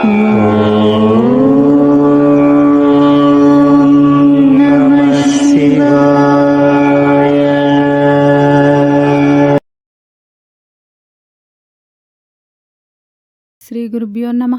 శ్రీ గురుభ్యో నమ.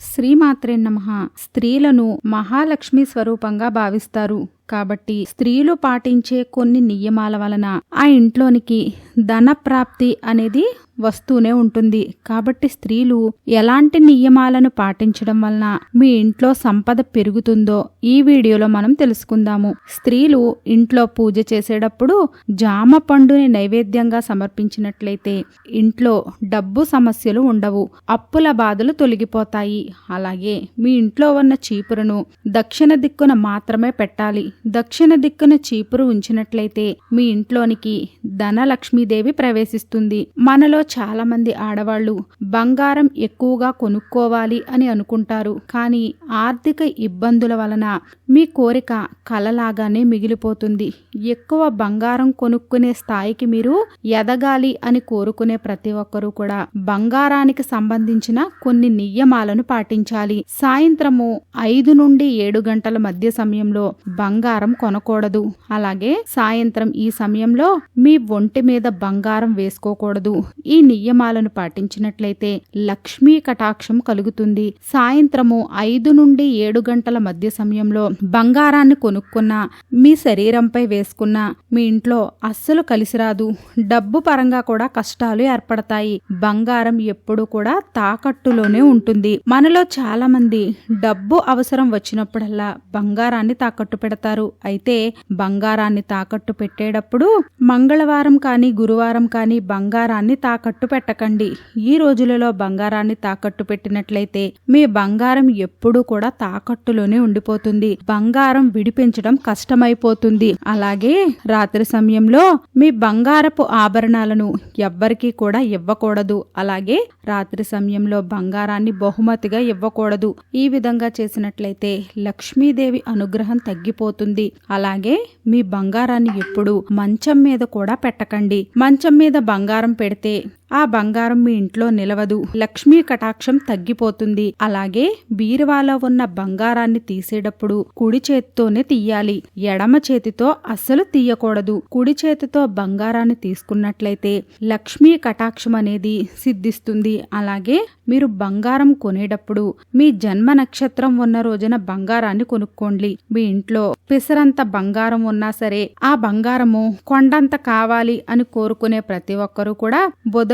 శ్రీమాత్రే నమ. స్త్రీలను మహాలక్ష్మి స్వరూపంగా భావిస్తారు. కాబట్టి స్త్రీలు పాటించే కొన్ని నియమాల వలన ఆ ఇంట్లోనికి ధన ప్రాప్తి అనేది వస్తూనే ఉంటుంది. కాబట్టి స్త్రీలు ఎలాంటి నియమాలను పాటించడం వలన మీ ఇంట్లో సంపద పెరుగుతుందో ఈ వీడియోలో మనం తెలుసుకుందాము. స్త్రీలు ఇంట్లో పూజ చేసేటప్పుడు జామ పండుని నైవేద్యంగా సమర్పించినట్లయితే ఇంట్లో డబ్బు సమస్యలు ఉండవు. అప్పుల బాధలు తొలగిపోతాయి. అలాగే మీ ఇంట్లో ఉన్న చీపురును దక్షిణ దిక్కున మాత్రమే పెట్టాలి. దక్షిణ దిక్కున చీపురు ఉంచినట్లయితే మీ ఇంట్లోనికి ధనలక్ష్మీదేవి ప్రవేశిస్తుంది. మనలో చాలా మంది ఆడవాళ్ళు బంగారం ఎక్కువగా కొనుక్కోవాలి అని అనుకుంటారు. కానీ ఆర్థిక ఇబ్బందుల వలన మీ కోరిక కలలాగానే మిగిలిపోతుంది. ఎక్కువ బంగారం కొనుక్కునే స్థాయికి మీరు ఎదగాలి అని కోరుకునే ప్రతి ఒక్కరూ కూడా బంగారానికి సంబంధించిన కొన్ని నియమాలను పాటించాలి. సాయంత్రము ఐదు నుండి ఏడు గంటల మధ్య సమయంలో బంగారం బంగారం కొనకూడదు. అలాగే సాయంత్రం ఈ సమయంలో మీ ఒంటి మీద బంగారం వేసుకోకూడదు. ఈ నియమాలను పాటించినట్లయితే లక్ష్మీ కటాక్షం కలుగుతుంది. సాయంత్రము ఐదు నుండి ఏడు గంటల మధ్య సమయంలో బంగారాన్ని కొనుక్కున్న మీ శరీరంపై వేసుకున్న మీ ఇంట్లో అస్సలు కలిసిరాదు డబ్బు పరంగా కూడా కష్టాలు ఏర్పడతాయి. బంగారం ఎప్పుడు కూడా తాకట్టులోనే ఉంటుంది. మనలో చాలా మంది డబ్బు అవసరం వచ్చినప్పుడల్లా బంగారాన్ని తాకట్టు పెడతారు. అయితే బంగారాన్ని తాకట్టు పెట్టేటప్పుడు మంగళవారం కానీ గురువారం కానీ బంగారాన్ని తాకట్టు పెట్టకండి. ఈ రోజులలో బంగారాన్ని తాకట్టు పెట్టినట్లయితే మీ బంగారం ఎప్పుడూ కూడా తాకట్టులోనే ఉండిపోతుంది. బంగారం విడిపించడం కష్టమైపోతుంది. అలాగే రాత్రి సమయంలో మీ బంగారపు ఆభరణాలను ఎవ్వరికీ కూడా ఇవ్వకూడదు. అలాగే రాత్రి సమయంలో బంగారాన్ని బహుమతిగా ఇవ్వకూడదు. ఈ విధంగా చేసినట్లయితే లక్ష్మీదేవి అనుగ్రహం తగ్గిపోతుంది. అలాగే మీ బంగారాన్ని ఎప్పుడు మంచం మీద కూడా పెట్టకండి. మంచం మీద బంగారం పెడితే ఆ బంగారం మీ ఇంట్లో నిలవదు. లక్ష్మీ కటాక్షం తగ్గిపోతుంది. అలాగే బీరువాలో ఉన్న బంగారాన్ని తీసేటప్పుడు కుడి చేతితోనే తీయాలి. ఎడమ చేతితో అస్సలు తీయకూడదు. కుడి చేతితో బంగారాన్ని తీసుకున్నట్లయితే లక్ష్మీ కటాక్షం అనేది సిద్ధిస్తుంది. అలాగే మీరు బంగారం కొనేటప్పుడు మీ జన్మ నక్షత్రం ఉన్న రోజున బంగారాన్ని కొనుక్కోండి. మీ ఇంట్లో పిసరంత బంగారం ఉన్నా సరే ఆ బంగారము కొండంత కావాలి అని కోరుకునే ప్రతి ఒక్కరూ కూడా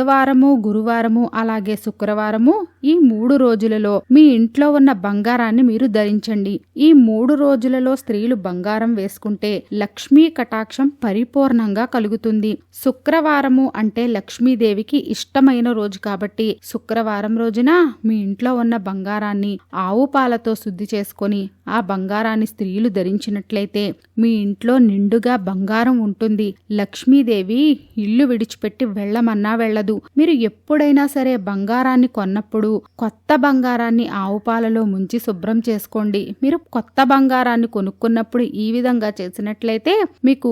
బుధవారము గురువారము అలాగే శుక్రవారము ఈ మూడు రోజులలో మీ ఇంట్లో ఉన్న బంగారాన్ని మీరు ధరించండి. ఈ మూడు రోజులలో స్త్రీలు బంగారం వేసుకుంటే లక్ష్మీ కటాక్షం పరిపూర్ణంగా కలుగుతుంది. శుక్రవారము అంటే లక్ష్మీదేవికి ఇష్టమైన రోజు కాబట్టి శుక్రవారం రోజున మీ ఇంట్లో ఉన్న బంగారాన్ని ఆవు పాలతో శుద్ధి చేసుకొని ఆ బంగారాన్ని స్త్రీలు ధరించినట్లయితే మీ ఇంట్లో నిండుగా బంగారం ఉంటుంది. లక్ష్మీదేవి ఇల్లు విడిచిపెట్టి వెళ్ళమన్నా వెళ్ళదు. మీరు ఎప్పుడైనా సరే బంగారాన్ని కొన్నప్పుడు కొత్త బంగారాన్ని ఆవు పాలలో ముంచి శుభ్రం చేసుకోండి. మీరు కొత్త బంగారాన్ని కొనుక్కున్నప్పుడు ఈ విధంగా చేసినట్లయితే మీకు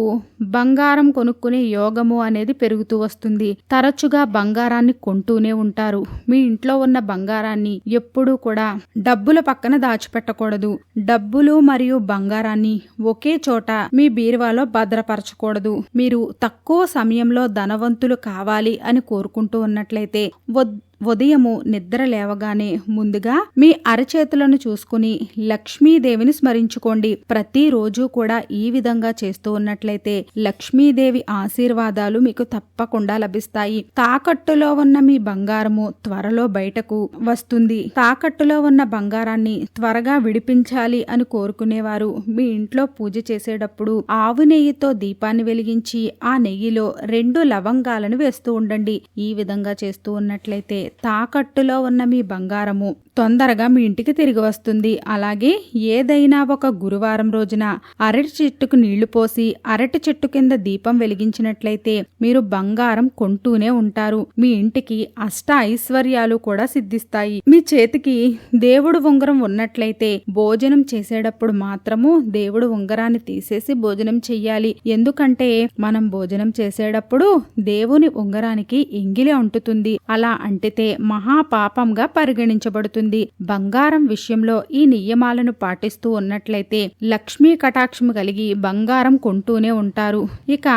బంగారం కొనుక్కునే యోగము అనేది పెరుగుతూ వస్తుంది. తరచుగా బంగారాన్ని కొంటూనే ఉంటారు. మీ ఇంట్లో ఉన్న బంగారాన్ని ఎప్పుడూ కూడా డబ్బుల పక్కన దాచిపెట్టకూడదు. డబ్బులు మరియు బంగారాన్ని ఒకే చోట మీ బీరువాలో భద్రపరచకూడదు. మీరు తక్కువ సమయంలో ధనవంతులు కావాలి అని కోరుకుంటూ ఉన్నట్లయితే వద్దు ఉదయము నిద్ర లేవగానే ముందుగా మీ అరచేతులను చూసుకుని లక్ష్మీదేవిని స్మరించుకోండి. ప్రతిరోజు కూడా ఈ విధంగా చేస్తూ ఉన్నట్లయితే లక్ష్మీదేవి ఆశీర్వాదాలు మీకు తప్పకుండా లభిస్తాయి. తాకట్టులో ఉన్న మీ బంగారము త్వరలో బయటకు వస్తుంది. తాకట్టులో ఉన్న బంగారాన్ని త్వరగా విడిపించాలి అని కోరుకునేవారు. మీ ఇంట్లో పూజ చేసేటప్పుడు ఆవు నెయ్యితో దీపాన్ని వెలిగించి ఆ నెయ్యిలో రెండు లవంగాలను వేస్తూ ఉండండి. ఈ విధంగా చేస్తూ ఉన్నట్లయితే తాకట్టులో ఉన్న మీ బంగారము తొందరగా మీ ఇంటికి తిరిగి వస్తుంది. అలాగే ఏదైనా ఒక గురువారం రోజున అరటి చెట్టుకు నీళ్ళు పోసి అరటి చెట్టు కింద దీపం వెలిగించినట్లయితే మీరు బంగారం కొంటూనే ఉంటారు. మీ ఇంటికి అష్ట ఐశ్వర్యాలు కూడా సిద్ధిస్తాయి. మీ చేతికి దేవుడు ఉంగరం ఉన్నట్లయితే భోజనం చేసేటప్పుడు మాత్రము దేవుడు ఉంగరాన్ని తీసేసి భోజనం చెయ్యాలి. ఎందుకంటే మనం భోజనం చేసేటప్పుడు దేవుని ఉంగరానికి ఎంగిలి అంటుతుంది. అలా అంటితే చేస్తే మహాపాపంగా పరిగణించబడుతుంది. బంగారం విషయంలో ఈ నియమాలను పాటిస్తూ ఉన్నట్లయితే లక్ష్మీ కటాక్షం కలిగి బంగారం కొంటూనే ఉంటారు. ఇక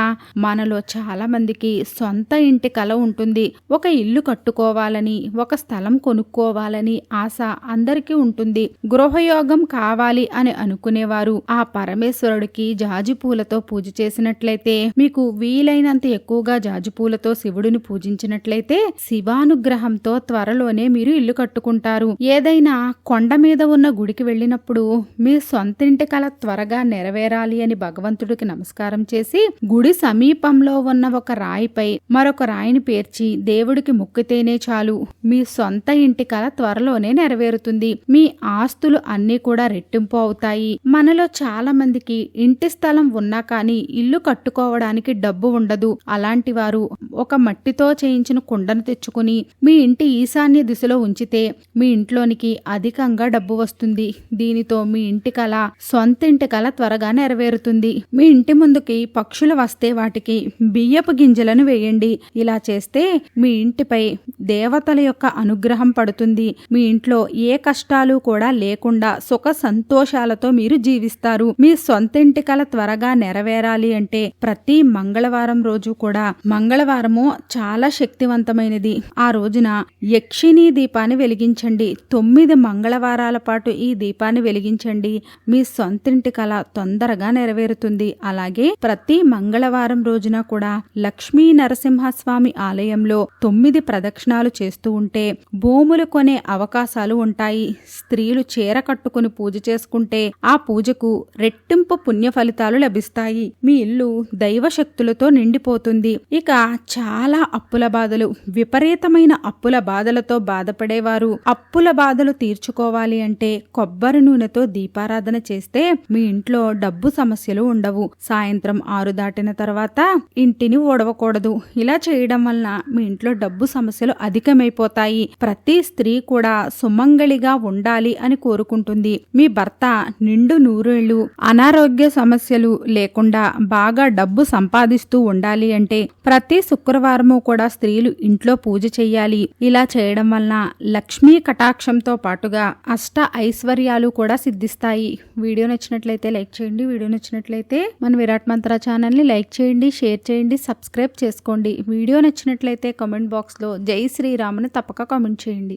మనలో చాలా మందికి సొంత ఇంటి కల ఉంటుంది. ఒక ఇల్లు కట్టుకోవాలని ఒక స్థలం కొనుక్కోవాలని ఆశ అందరికీ ఉంటుంది. గృహయోగం కావాలి అని అనుకునేవారు. ఆ పరమేశ్వరుడికి జాజి పూలతో పూజ చేసినట్లయితే మీకు వీలైనంత ఎక్కువగా జాజి పూలతో శివుడిని పూజించినట్లయితే శివానుగ్రహం శివానుగ్రహంతో త్వరలోనే మీరు ఇల్లు కట్టుకుంటారు. ఏదైనా కొండ మీద ఉన్న గుడికి వెళ్ళినప్పుడు మీ సొంత కళ త్వరగా నెరవేరాలి అని భగవంతుడికి నమస్కారం చేసి గుడి సమీపంలో ఉన్న ఒక రాయిపై మరొక రాయిని పేర్చి దేవుడికి మొక్కితేనే చాలు. మీ సొంత ఇంటి కళ త్వరలోనే నెరవేరుతుంది. మీ ఆస్తులు అన్నీ కూడా రెట్టింపు అవుతాయి. మనలో చాలా మందికి ఇంటి స్థలం ఉన్నా కానీ ఇల్లు కట్టుకోవడానికి డబ్బు ఉండదు. అలాంటి వారు ఒక మట్టితో చేయించిన కుండను తెచ్చుకుని మీ మీ ఇంటి ఈశాన్య దిశలో ఉంచితే మీ ఇంట్లోనికి అధికంగా డబ్బు వస్తుంది. దీనితో మీ ఇంటి కల సొంత ఇంటి త్వరగా నెరవేరుతుంది. మీ ఇంటి ముందుకి పక్షులు వస్తే వాటికి బియ్యపు గింజలను వేయండి. ఇలా చేస్తే మీ ఇంటిపై దేవతల యొక్క అనుగ్రహం పడుతుంది. మీ ఇంట్లో ఏ కష్టాలు కూడా లేకుండా సుఖ సంతోషాలతో మీరు జీవిస్తారు. మీ సొంత ఇంటి త్వరగా నెరవేరాలి అంటే ప్రతి మంగళవారం రోజు కూడా మంగళవారము చాలా శక్తివంతమైనది. ఆ రోజున యక్షిణీ దీపాన్ని వెలిగించండి. తొమ్మిది మంగళవారాల పాటు ఈ దీపాన్ని వెలిగించండి. మీ సొంతింటి కళ తొందరగా నెరవేరుతుంది. అలాగే ప్రతి మంగళవారం రోజున కూడా లక్ష్మీ నరసింహస్వామి ఆలయంలో తొమ్మిది ప్రదక్షిణాలు చేస్తూ ఉంటే భూములు కొనే అవకాశాలు ఉంటాయి. స్త్రీలు చీర కట్టుకుని పూజ చేసుకుంటే ఆ పూజకు రెట్టింపు పుణ్య ఫలితాలు లభిస్తాయి. మీ ఇల్లు దైవ శక్తులతో నిండిపోతుంది. ఇక చాలా అప్పుల బాధలు. విపరీతమైన అప్పుల బాధలతో బాధపడేవారు. అప్పుల బాధలు తీర్చుకోవాలి అంటే కొబ్బరి నూనెతో దీపారాధన చేస్తే మీ ఇంట్లో డబ్బు సమస్యలు ఉండవు. సాయంత్రం ఆరు దాటిన తర్వాత ఇంటిని ఓడవకూడదు. ఇలా చేయడం వలన మీ ఇంట్లో డబ్బు సమస్యలు అధికమైపోతాయి. ప్రతి స్త్రీ కూడా సుమంగళిగా ఉండాలి అని కోరుకుంటుంది. మీ భర్త నిండు నూరేళ్ళు అనారోగ్య సమస్యలు లేకుండా బాగా డబ్బు సంపాదిస్తూ ఉండాలి అంటే ప్రతి శుక్రవారము కూడా స్త్రీలు ఇంట్లో పూజ ఇలా చేయడం వలన లక్ష్మీ కటాక్షంతో పాటుగా అష్ట ఐశ్వర్యాలు కూడా సిద్ధిస్తాయి. వీడియో నచ్చినట్లయితే లైక్ చేయండి. వీడియో నచ్చినట్లయితే మన విరాట్ మంత్ర ఛానల్ని లైక్ చేయండి షేర్ చేయండి సబ్స్క్రైబ్ చేసుకోండి. వీడియో నచ్చినట్లయితే కామెంట్ బాక్స్లో జై శ్రీరామ్ తప్పక కామెంట్ చేయండి.